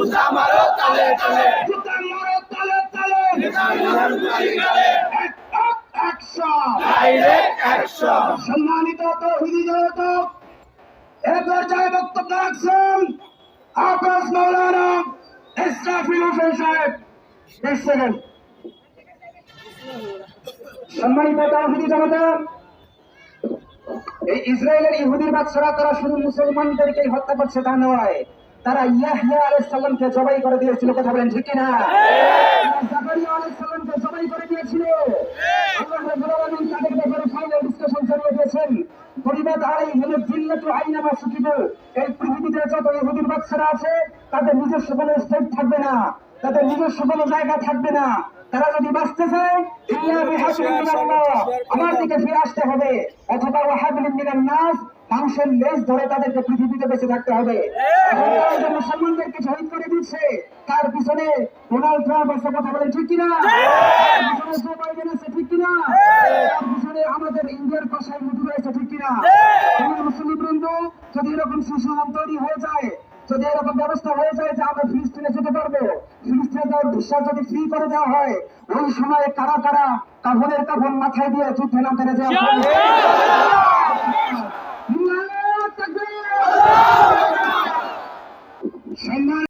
জুতা মারো তালে তালে। এক এক অ্যাকশন। সম্মানিত তৌহিদি জনতা এ পর্যায়ে বক্তব্য রাখছেন আকাশ মৌলানা ইসরাফিল হোসেন সাহেব। বিশ সেকেন্ড সম্মানিত তৌহিদি জনতা এই ইসরায়েলের ইহুদির বাচ্চারা তারা শুধু মুসলমানদেরকেই হত্যা করছে তা নয় তারা ইয়াহিয়া আলাইহিস সালামকে জবাই করে দিয়েছিল কথা বলেন ঠিক কিনা? জাকারিয়া আলাইহিস জবাই করে দিয়েছিল। আল্লাহ রাব্বুল আলামিন তাদের ব্যাপারে ফাইনাল ডিসকাশন চালিয়ে দিয়েছেন। পরিবাদ আলাইহিম জিল্লাতু আইনামা সুকিবু এই পৃথিবীতে যত ইহুদির বাচ্চারা আছে তাদের নিজস্ব কোনো স্টেট থাকবে না। তাদের নিজস্ব কোনো জায়গা থাকবে না। তারা যদি বাঁচতে চায় ইল্লা বিহাবলিন আমার দিকে ফিরে আসতে হবে। অথবা ওয়াহাবলিন মিনান নাস মানুষের লেজ ধরে তাদেরকে পৃথিবীতে বেঁচে থাকতে হবে। এখন তারা যে মুসলমানদেরকে শহীদ করে দিচ্ছে তার পিছনে ডোনাল্ড ট্রাম্প আছে কথা বলেন ঠিক কিনা? আছে ঠিক কিনা? তার পিছনে আমাদের ইন্ডিয়ার পাশায় মোদী রয়েছে ঠিক কিনা? মুসলিম বৃন্দ যদি এরকম সুসংবাদ তৈরি হয়ে যায় যদি এরকম ব্যবস্থা হয়ে যায় যে আমরা ফিলিস্তিনে যেতে পারব ফিলিস্তিনে যাওয়ার ভিসা যদি ফ্রি করে দেওয়া হয় ওই সময় কারা কারা কাফনের কাফন মাথায় দিয়ে যুদ্ধে নামতে রাজি